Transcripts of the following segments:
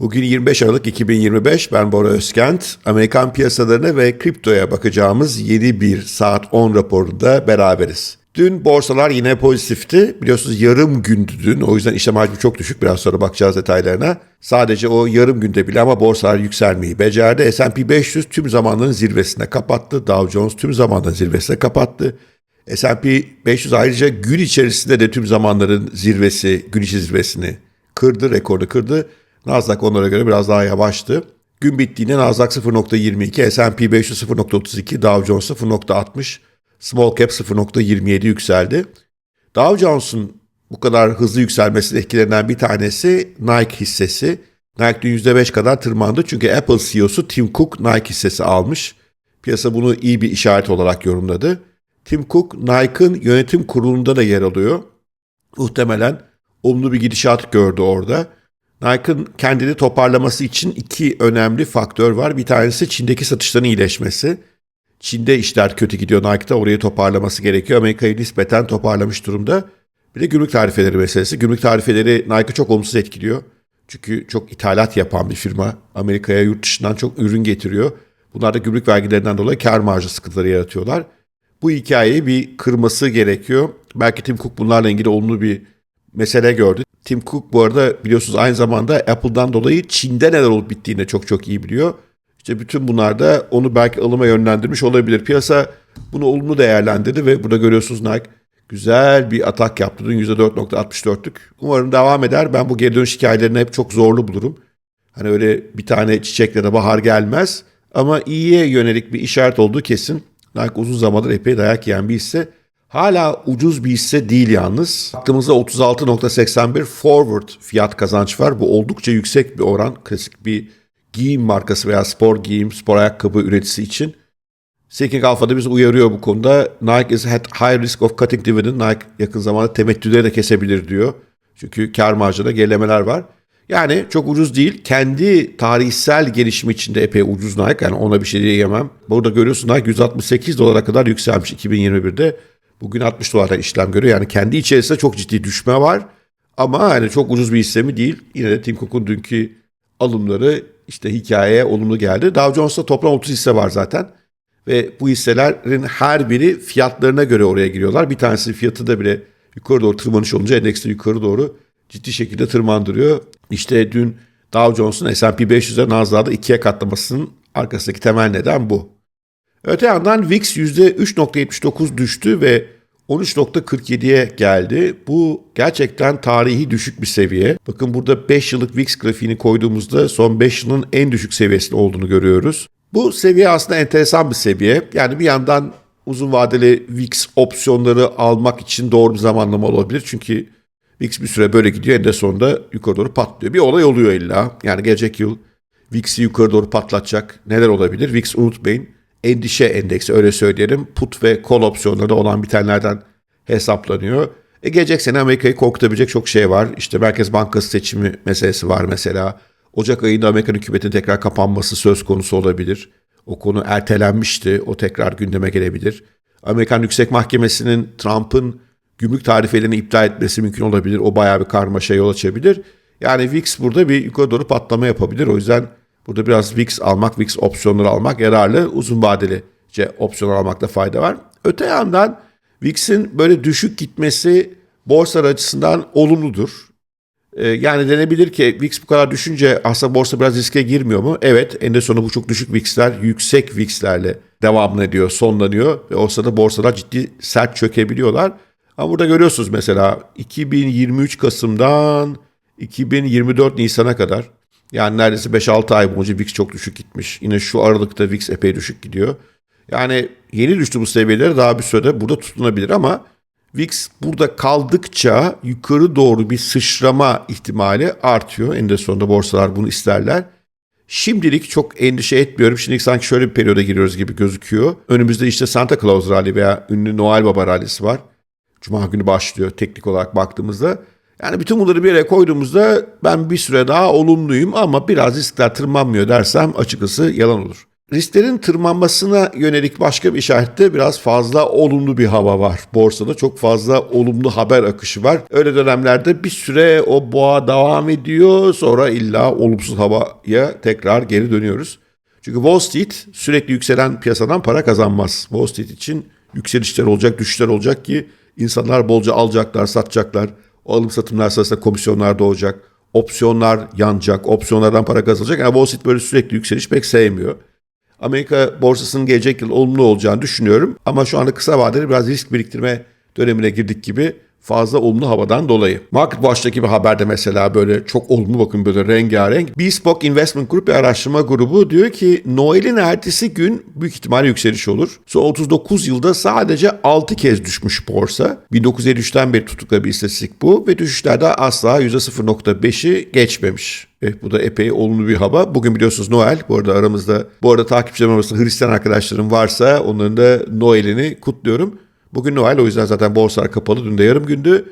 Bugün 25 Aralık 2025 ben Bora Özkent. Amerikan piyasalarına ve kriptoya bakacağımız yeni bir saat 10 raporunda beraberiz. Dün borsalar yine pozitifti. Biliyorsunuz yarım gündü dün. O yüzden işlem hacmi çok düşük. Biraz sonra bakacağız detaylarına. Sadece o yarım günde bile ama borsalar yükselmeyi becerdi. S&P 500 tüm zamanların zirvesine kapattı. Dow Jones tüm zamanların zirvesine kapattı. S&P 500 ayrıca gün içerisinde de tüm zamanların zirvesi, gün içi zirvesini kırdı, rekoru kırdı. Nasdaq onlara göre biraz daha yavaştı. Gün bittiğinde Nasdaq 0.22, S&P 500 0.32, Dow Jones 0.60, Small Cap 0.27 yükseldi. Dow Jones'un bu kadar hızlı yükselmesinin etkilerinden bir tanesi Nike hissesi. Nike dün %5 kadar tırmandı çünkü Apple CEO'su Tim Cook Nike hissesi almış. Piyasa bunu iyi bir işaret olarak yorumladı. Tim Cook Nike'ın yönetim kurulunda da yer alıyor. Muhtemelen olumlu bir gidişat gördü orada. Nike'ın kendini toparlaması için iki önemli faktör var. Bir tanesi Çin'deki satışların iyileşmesi. Çin'de işler kötü gidiyor Nike'da orayı toparlaması gerekiyor. Amerika'yı nispeten toparlamış durumda. Bir de gümrük tarifeleri meselesi. Gümrük tarifeleri Nike'ı çok olumsuz etkiliyor. Çünkü çok ithalat yapan bir firma. Amerika'ya yurt dışından çok ürün getiriyor. Bunlar da gümrük vergilerinden dolayı kar marjı sıkıntıları yaratıyorlar. Bu hikayeyi bir kırması gerekiyor. Belki Tim Cook bunlarla ilgili olumlu bir mesele gördü. Tim Cook bu arada biliyorsunuz aynı zamanda Apple'dan dolayı Çin'de neler olup bittiğini çok çok iyi biliyor. İşte bütün bunlar da onu belki alıma yönlendirmiş olabilir. Piyasa bunu olumlu değerlendirdi ve burada görüyorsunuz Nike güzel bir atak yaptı. Dün %4.64'lük. Umarım devam eder. Ben bu geri dönüş hikayelerini hep çok zorlu bulurum. Hani öyle bir tane çiçekle de bahar gelmez. Ama iyiye yönelik bir işaret olduğu kesin. Nike uzun zamandır epey dayak yiyen bir hisse. Hala ucuz bir hisse değil yalnız. Baktığımızda 36.81 forward fiyat kazanç var. Bu oldukça yüksek bir oran. Klasik bir giyim markası veya spor giyim, spor ayakkabı üreticisi için. Seeking Alpha'da bizi uyarıyor bu konuda. Nike is at high risk of cutting dividend. Nike yakın zamanda temettüleri de kesebilir diyor. Çünkü kar marjında gerilemeler var. Yani çok ucuz değil. Kendi tarihsel gelişimi içinde epey ucuz Nike. Yani ona bir şey diyemem. Burada görüyorsun Nike 168 dolara kadar yükselmiş 2021'de. Bugün 60 dolardan işlem görüyor. Yani kendi içerisinde çok ciddi düşme var. Ama hani çok ucuz bir hisse mi değil. Yine de Tim Cook'un dünkü alımları işte hikayeye olumlu geldi. Dow Jones'ta toplam 30 hisse var zaten. Ve bu hisselerin her biri fiyatlarına göre oraya giriyorlar. Bir tanesi fiyatı da bile yukarı doğru tırmanış olunca endekste yukarı doğru ciddi şekilde tırmandırıyor. İşte dün Dow Jones'un S&P 500'e Nasdaq'da ikiye katlamasının arkasındaki temel neden bu. Öte yandan VIX %3.79 düştü ve 13.47'ye geldi. Bu gerçekten tarihi düşük bir seviye. Bakın burada 5 yıllık VIX grafiğini koyduğumuzda son 5 yılın en düşük seviyesinde olduğunu görüyoruz. Bu seviye aslında enteresan bir seviye. Yani bir yandan uzun vadeli VIX opsiyonları almak için doğru bir zamanlama olabilir. Çünkü VIX bir süre böyle gidiyor en de sonunda yukarı doğru patlıyor. Bir olay oluyor illa. Yani gelecek yıl VIX'i yukarı doğru patlatacak neler olabilir? VIX unutmayın endişe endeksi öyle söyleyelim. Put ve call opsiyonları olan bitenlerden hesaplanıyor. E gelecek sene Amerika'yı korkutabilecek çok şey var. İşte Merkez Bankası seçimi meselesi var mesela. Ocak ayında Amerikan hükümetinin tekrar kapanması söz konusu olabilir. O konu ertelenmişti. O tekrar gündeme gelebilir. Amerikan Yüksek Mahkemesi'nin Trump'ın gümrük tarifelerini iptal etmesi mümkün olabilir. O bayağı bir karmaşa yol açabilir. Yani VIX burada bir yukarı doğru patlama yapabilir. O yüzden burada biraz VIX almak, VIX opsiyonları almak yararlı. Uzun vadelice opsiyon almakta fayda var. Öte yandan VIX'in böyle düşük gitmesi borsalar açısından olumludur. Ee, yani denebilir ki VIX bu kadar düşünce aslında borsa biraz riske girmiyor mu? Evet en sonu bu çok düşük VIX'ler yüksek VIX'lerle devam ediyor, sonlanıyor. Ve o sırada borsalar ciddi sert çökebiliyorlar. Ama burada görüyorsunuz mesela 2023 Kasım'dan 2024 Nisan'a kadar yani neredeyse 5-6 ay boyunca VIX çok düşük gitmiş. Yine şu aralıkta VIX epey düşük gidiyor. Yani yeni düştü bu seviyelere daha bir sürede burada tutunabilir ama VIX burada kaldıkça yukarı doğru bir sıçrama ihtimali artıyor. En de sonunda borsalar bunu isterler. Şimdilik çok endişe etmiyorum. Şimdi sanki şöyle bir periyoda giriyoruz gibi gözüküyor. Önümüzde işte Santa Claus Rally veya ünlü Noel Baba Rally'si var. Cuma günü başlıyor teknik olarak baktığımızda. Yani bütün bunları bir yere koyduğumuzda ben bir süre daha olumluyum ama biraz riskler tırmanmıyor dersem açıkçası yalan olur. risklerin tırmanmasına yönelik başka bir işarette biraz fazla olumlu bir hava var. Borsada çok fazla olumlu haber akışı var. Öyle dönemlerde bir süre o boğa devam ediyor sonra illa olumsuz havaya tekrar geri dönüyoruz. Çünkü Wall Street sürekli yükselen piyasadan para kazanmaz. Wall Street için yükselişler olacak, düşüşler olacak ki insanlar bolca alacaklar, satacaklar. Alım satımlar sırasında komisyonlar doğacak. Opsiyonlar yanacak, opsiyonlardan para kazanacak. Yani Wall Street böyle sürekli yükseliş pek sevmiyor. Amerika borsasının gelecek yıl olumlu olacağını düşünüyorum. Ama şu anda kısa vadeli biraz risk biriktirme dönemine girdik gibi fazla olumlu havadan dolayı. Market Watch'taki bir haberde mesela böyle çok olumlu bakın böyle rengarenk. Bespoke Investment Group bir araştırma grubu diyor ki Noel'in ertesi gün büyük ihtimalle yükseliş olur. Son 39 yılda sadece 6 kez düşmüş borsa. 1953'ten beri tuttukları bir istatistik bu ve düşüşlerde asla %0.5'i geçmemiş. Eh, bu da epey olumlu bir hava. Bugün biliyorsunuz Noel. Bu arada aramızda, bu arada takipçilerim arasında Hristiyan arkadaşlarım varsa onların da Noel'ini kutluyorum. Bugün Noel o yüzden zaten borsalar kapalı. Dün de yarım gündü.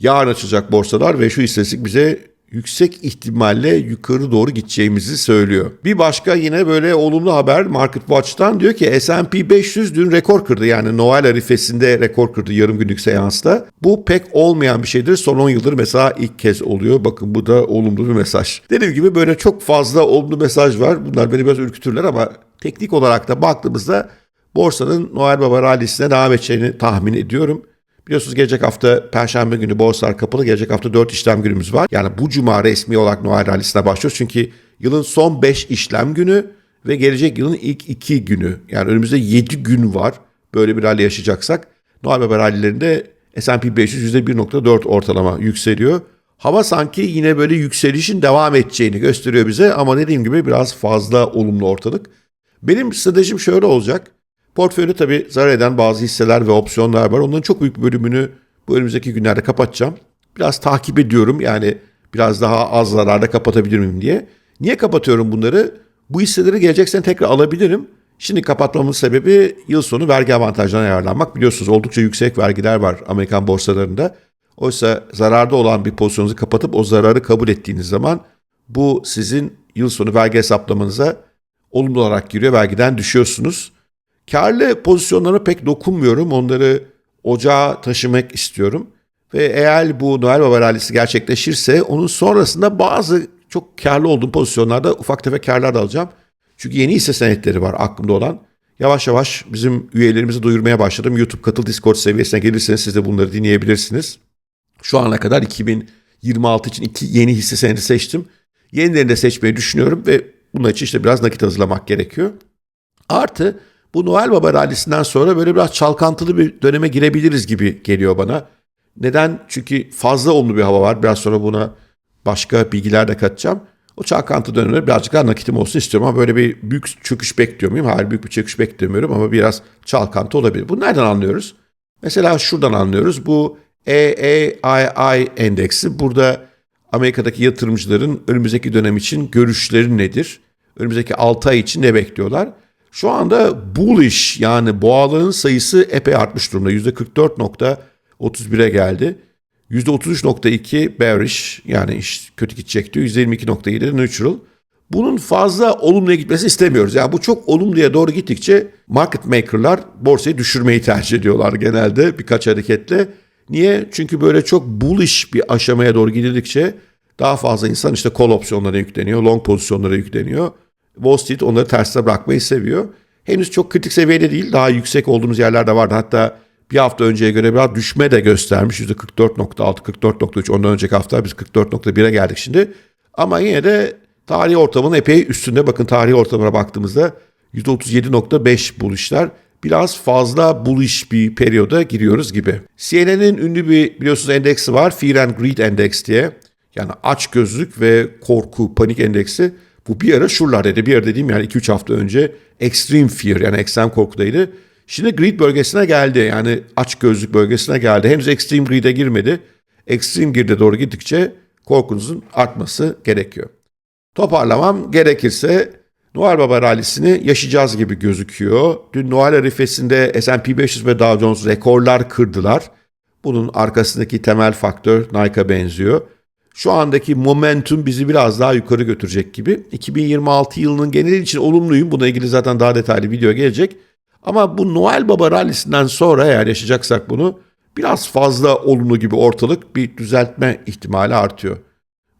Yarın açılacak borsalar ve şu istatistik bize yüksek ihtimalle yukarı doğru gideceğimizi söylüyor. Bir başka yine böyle olumlu haber Market Watch'tan diyor ki S&P 500 dün rekor kırdı. Yani Noel arifesinde rekor kırdı yarım günlük seansta. Bu pek olmayan bir şeydir. Son 10 yıldır mesela ilk kez oluyor. Bakın bu da olumlu bir mesaj. Dediğim gibi böyle çok fazla olumlu mesaj var. Bunlar beni biraz ürkütürler ama teknik olarak da baktığımızda borsanın Noel Baba rallisine devam edeceğini tahmin ediyorum. Biliyorsunuz gelecek hafta Perşembe günü borsalar kapalı. Gelecek hafta 4 işlem günümüz var. Yani bu cuma resmi olarak Noel rallisine başlıyoruz. Çünkü yılın son 5 işlem günü ve gelecek yılın ilk 2 günü. Yani önümüzde 7 gün var. Böyle bir rally yaşayacaksak. Noel Baba rallilerinde S&P 500 %1.4 ortalama yükseliyor. Hava sanki yine böyle yükselişin devam edeceğini gösteriyor bize ama dediğim gibi biraz fazla olumlu ortalık. Benim stratejim şöyle olacak. Portföyde tabii zarar eden bazı hisseler ve opsiyonlar var. Onların çok büyük bölümünü bu önümüzdeki günlerde kapatacağım. Biraz takip ediyorum yani biraz daha az zararda kapatabilir miyim diye. Niye kapatıyorum bunları? Bu hisseleri gelecek sene tekrar alabilirim. Şimdi kapatmamın sebebi yıl sonu vergi avantajlarına yararlanmak. Biliyorsunuz oldukça yüksek vergiler var Amerikan borsalarında. Oysa zararda olan bir pozisyonunuzu kapatıp o zararı kabul ettiğiniz zaman bu sizin yıl sonu vergi hesaplamanıza olumlu olarak giriyor. Vergiden düşüyorsunuz. Karlı pozisyonlara pek dokunmuyorum. Onları ocağa taşımak istiyorum. Ve eğer bu Noel Baba rallisi gerçekleşirse onun sonrasında bazı çok karlı olduğum pozisyonlarda ufak tefek karlar da alacağım. Çünkü yeni hisse senetleri var aklımda olan. Yavaş yavaş bizim üyelerimizi duyurmaya başladım. YouTube katıl Discord seviyesine gelirseniz siz de bunları dinleyebilirsiniz. Şu ana kadar 2026 için iki yeni hisse senedi seçtim. Yenilerini de seçmeyi düşünüyorum ve bunun için işte biraz nakit hazırlamak gerekiyor. Artı bu Noel Baba rallisinden sonra böyle biraz çalkantılı bir döneme girebiliriz gibi geliyor bana. Neden? Çünkü fazla olumlu bir hava var. Biraz sonra buna başka bilgiler de katacağım. O çalkantı döneminde birazcık daha nakitim olsun istiyorum ama böyle bir büyük çöküş bekliyor muyum? Hayır büyük bir çöküş beklemiyorum ama biraz çalkantı olabilir. Bunu nereden anlıyoruz? Mesela şuradan anlıyoruz. Bu EAII endeksi burada Amerika'daki yatırımcıların önümüzdeki dönem için görüşleri nedir? Önümüzdeki 6 ay için ne bekliyorlar? Şu anda bullish yani boğaların sayısı epey artmış durumda. %44.31'e geldi. %33.2 bearish yani iş kötü gidecek diyor. %22.7 neutral. Bunun fazla olumluya gitmesi istemiyoruz. Yani bu çok olumluya doğru gittikçe market maker'lar borsayı düşürmeyi tercih ediyorlar genelde birkaç hareketle. Niye? Çünkü böyle çok bullish bir aşamaya doğru gidildikçe daha fazla insan işte call opsiyonlara yükleniyor, long pozisyonlara yükleniyor. Wall Street onları tersine bırakmayı seviyor. Henüz çok kritik seviyede değil. Daha yüksek olduğumuz yerlerde vardı. Hatta bir hafta önceye göre biraz düşme de göstermiş. %44.6, 44.3. Ondan önceki hafta biz 44.1'e geldik şimdi. Ama yine de tarihi ortamın epey üstünde. Bakın tarihi ortamına baktığımızda %37.5 buluşlar. Biraz fazla bullish bir periyoda giriyoruz gibi. CNN'in ünlü bir biliyorsunuz endeksi var. Fear and Greed Endex diye. Yani aç gözlük ve korku, panik endeksi. Bu bir ara şuralardaydı. Bir ara dediğim yani 2-3 hafta önce extreme fear yani ekstrem korkudaydı. Şimdi greed bölgesine geldi. Yani aç gözlük bölgesine geldi. Henüz extreme greed'e girmedi. Extreme greed'e doğru gittikçe korkunuzun artması gerekiyor. Toparlamam gerekirse Noel Baba rallisini yaşayacağız gibi gözüküyor. Dün Noel arifesinde S&P 500 ve Dow Jones rekorlar kırdılar. Bunun arkasındaki temel faktör Nike'a benziyor. Şu andaki momentum bizi biraz daha yukarı götürecek gibi. 2026 yılının geneli için olumluyum. Buna ilgili zaten daha detaylı video gelecek. Ama bu Noel Baba rallisinden sonra eğer yaşayacaksak bunu biraz fazla olumlu gibi ortalık bir düzeltme ihtimali artıyor.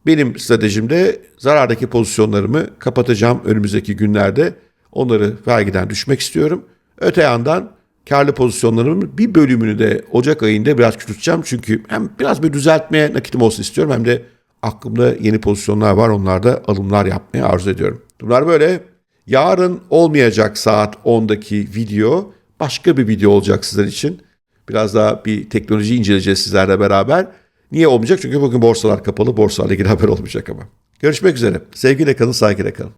Benim stratejimde zarardaki pozisyonlarımı kapatacağım önümüzdeki günlerde. Onları vergiden düşmek istiyorum. Öte yandan karlı pozisyonlarımın bir bölümünü de Ocak ayında biraz küçülteceğim. Çünkü hem biraz bir düzeltmeye nakitim olsun istiyorum hem de aklımda yeni pozisyonlar var. Onlarda alımlar yapmaya arzu ediyorum. Bunlar böyle. Yarın olmayacak saat 10'daki video başka bir video olacak sizler için. Biraz daha bir teknoloji inceleyeceğiz sizlerle beraber. Niye olmayacak? Çünkü bugün borsalar kapalı. Borsalarla ilgili haber olmayacak ama. Görüşmek üzere. Sevgiyle kalın, saygıyla kalın.